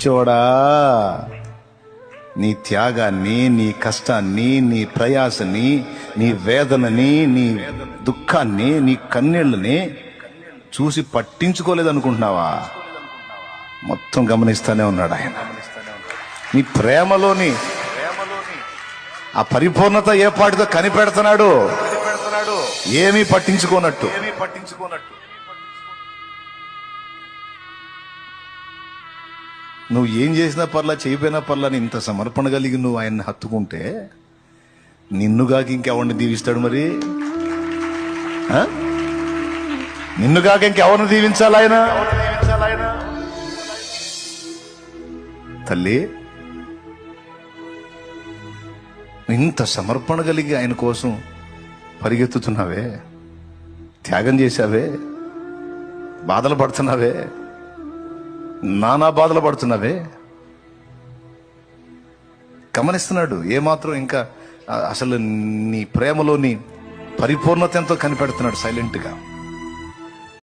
పిచ్చోడా నీ త్యాగాన్ని నీ కష్టాన్ని నీ ప్రయాసని నీ వేదనని నీ దుఃఖాన్ని నీ కన్నీళ్ళని చూసి పట్టించుకోలేదనుకుంటున్నావా? మొత్తం గమనిస్తానే ఉన్నాడు ఆయన. నీ ప్రేమలోని ఆ పరిపూర్ణత ఏ పాటితో కనిపెడుతున్నాడు? ఏమీ పట్టించుకోనట్టు. నువ్వు ఏం చేసినా పర్లా చేయపోయినా పర్లా ఇంత సమర్పణ కలిగి నువ్వు ఆయన్ని హత్తుకుంటే నిన్నుగాక ఇంకెవరిని దీవిస్తాడు మరి? నిన్నుగాక ఇంకెవరిని దీవించాలి ఆయన? తల్లి ఇంత సమర్పణ కలిగి ఆయన కోసం పరిగెత్తుతున్నావే? త్యాగం చేశావే? బాధలు పడుతున్నావే? నానా బాధలు పడుతున్నావే. గమనిస్తున్నాడు ఏమాత్రం ఇంకా అసలు నీ ప్రేమలోని పరిపూర్ణత ఎంతో కనిపెడుతున్నాడు సైలెంట్గా.